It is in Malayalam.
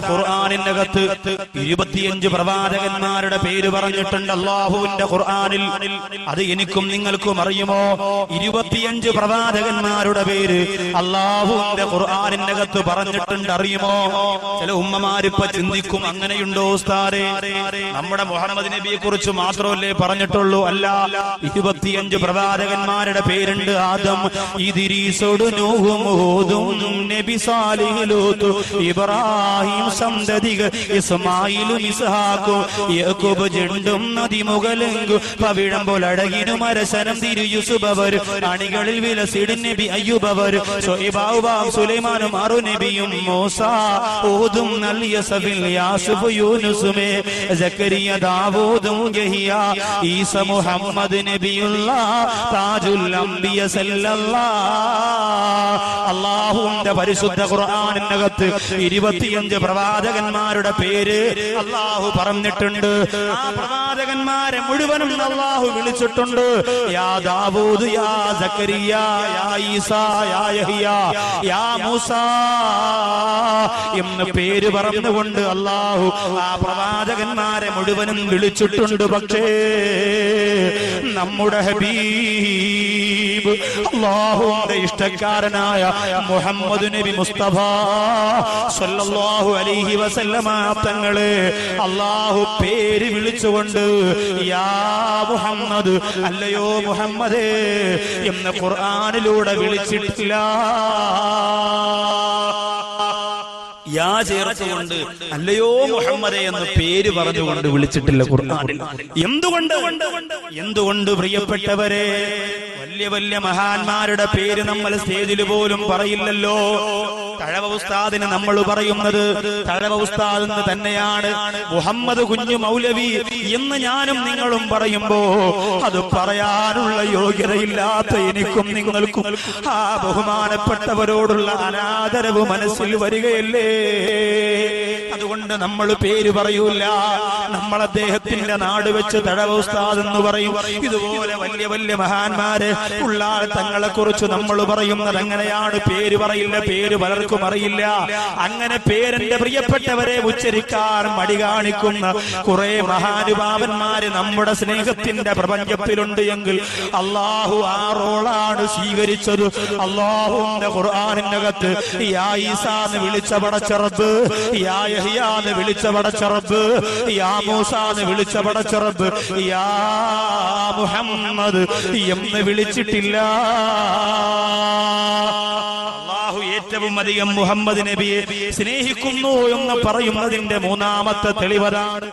ഖുർആാനിനകത്ത് ഇരുപത്തിയഞ്ച് പ്രവാചകന്മാരുടെ പേര് പറഞ്ഞിട്ടുണ്ട്. അള്ളാഹുവിന്റെ ഖുർആാനിൽ അത് എനിക്കും നിങ്ങൾക്കും അറിയുമോ? ഇരുപത്തിയഞ്ച് പ്രവാചകന്മാരുടെ പേര് അള്ളാഹുവിന്റെ ഖുർആാനിനകത്ത് പറഞ്ഞിട്ടുണ്ട്. അറിയുമോ? ചില ഉമ്മമാരിപ്പ ചിന്തിക്കും അങ്ങനെയുണ്ടോ ഉസ്താദേ? നമ്മുടെ മുഹമ്മദ് നബിയെ കുറിച്ച് മാത്രമല്ലേ പറഞ്ഞിട്ടുള്ളൂ. അല്ല ഇരുപത്തിയഞ്ച് പ്രവാചകന്മാരുടെ പേരുണ്ട്. ആദം ഹൂദും നബി ഇബ്രാഹിം സന്തതികൾ ഇസ്മായിലും ഇസ്ഹാക്കും യാക്കൂബ് ജണ്ടും നദിമുകലെങ്കു പവിഴം പോലടകിനും മരശനം തിരു യൂസുബവർ അണികളിൽ വിലസിടും നബി അയ്യൂബവർ ഷൊയ്ബാവുബാം സുലൈമാനും അറു നബിയും മൂസ ഓദും നൽകിയ സഫിൽ യാസുഫ് യൂനുസുമേ സക്കരിയ ദാവൂദും യഹിയ ഈസ മുഹമ്മദ് നബിയുള്ള താജുൽ അംബിയ സല്ലല്ലാഹ് അള്ളാഹുവിന്റെ പരിശുദ്ധ ഖുർആാനിനകത്ത് ഇരുപത്തിയഞ്ച് പ്രവാചകന്മാരുടെ പേര് അള്ളാഹു പറഞ്ഞിട്ടുണ്ട്. ആ പ്രവാചകന്മാരെ മുഴുവനും അള്ളാഹു വിളിച്ചിട്ടുണ്ട്. യാ ദാവൂദ് യാ സക്കരിയ യാ ഈസാ യാ യഹിയ യാ മൂസ എന്ന് പേര് പറഞ്ഞുകൊണ്ട് അള്ളാഹു ആ പ്രവാചകന്മാരെ മുഴുവനും വിളിച്ചിട്ടുണ്ട്. പക്ഷേ നമ്മുടെ ഹബീബ് അള്ളാഹുവിന്റെ ഇഷ്ടക്കാരനായ മുഹമ്മദ് നബി മുസ്തഫ സല്ലല്ലാഹു അലൈഹി വസല്ലമ തങ്ങളെ അള്ളാഹു പേര് വിളിച്ചുകൊണ്ട് യാ മുഹമ്മദ് അല്ലയോ മുഹമ്മദേ എന്ന ഖുർആനിലൂടെ വിളിച്ചിട്ടില്ല. യാ ചേർത്തുകൊണ്ട് അല്ലയോ മുഹമ്മദേ എന്ന് പേര് പറഞ്ഞുകൊണ്ട് വിളിച്ചിട്ടില്ല ഖുർആനിൽ. എന്തുകൊണ്ട്? എന്തുകൊണ്ട് പ്രിയപ്പെട്ടവരെ? വലിയ വലിയ മഹാന്മാരുടെ പേര് നമ്മൾ സ്റ്റേജിൽ പോലും പറയില്ലല്ലോ. തഴവ ഉസ്താദിന് നമ്മൾ പറയുന്നത് തഴവ ഉസ്താദ് എന്ന് തന്നെയാണ്. മുഹമ്മദ് കുഞ്ഞു മൗലവി എന്ന് ഞാനും നിങ്ങളും പറയുമ്പോ അത് പറയാനുള്ള യോഗ്യതയില്ലാത്ത എനിക്കും നിങ്ങൾക്കും ആ ബഹുമാനപ്പെട്ടവരോടുള്ള അനാദരവ് മനസ്സിൽ വരികയല്ലേ? അതുകൊണ്ട് നമ്മൾ പേര് പറയൂല. നമ്മൾ അദ്ദേഹത്തിന്റെ നാട് വെച്ച് തഴവ ഉസ്താദ് എന്ന് പറയും. ഇതുപോലെ വലിയ വലിയ മഹാന്മാര് ഉള്ള തങ്ങളെ കുറിച്ച് നമ്മൾ പറയുന്നത് എങ്ങനെയാണ് പേര് പറയില്ല പേര് പലർക്കും അറിയില്ല. അങ്ങനെ പേരെന്റെ പ്രിയപ്പെട്ടവരെ ഉച്ചരിക്കാൻ മടി കാണിക്കുന്ന കുറെ മഹാനുഭാവന്മാര് നമ്മുടെ സ്നേഹത്തിന്റെ പ്രപഞ്ചത്തിലുണ്ട് എങ്കിൽ അള്ളാഹു ആ റോളാണ് സ്വീകരിച്ചത്. അള്ളാഹുന്റെ ഖുർആാനിനകത്ത് യാ പടച്ച വിളിച്ച പടച്ചറബ് യാ യഹിയാന്ന് വിളിച്ച പടച്ചറബ് യാ മൂസാന്ന് വിളിച്ച പടച്ചറബ് യാ മുഹമ്മദ് എന്ന് വിളിച്ചിട്ടില്ല. ഏറ്റവും അധികം മുഹമ്മദ് നബിയെ സ്നേഹിക്കുന്നു എന്ന് പറയുന്നതിന്റെ മൂന്നാമത്തെ തെളിവതാണ്.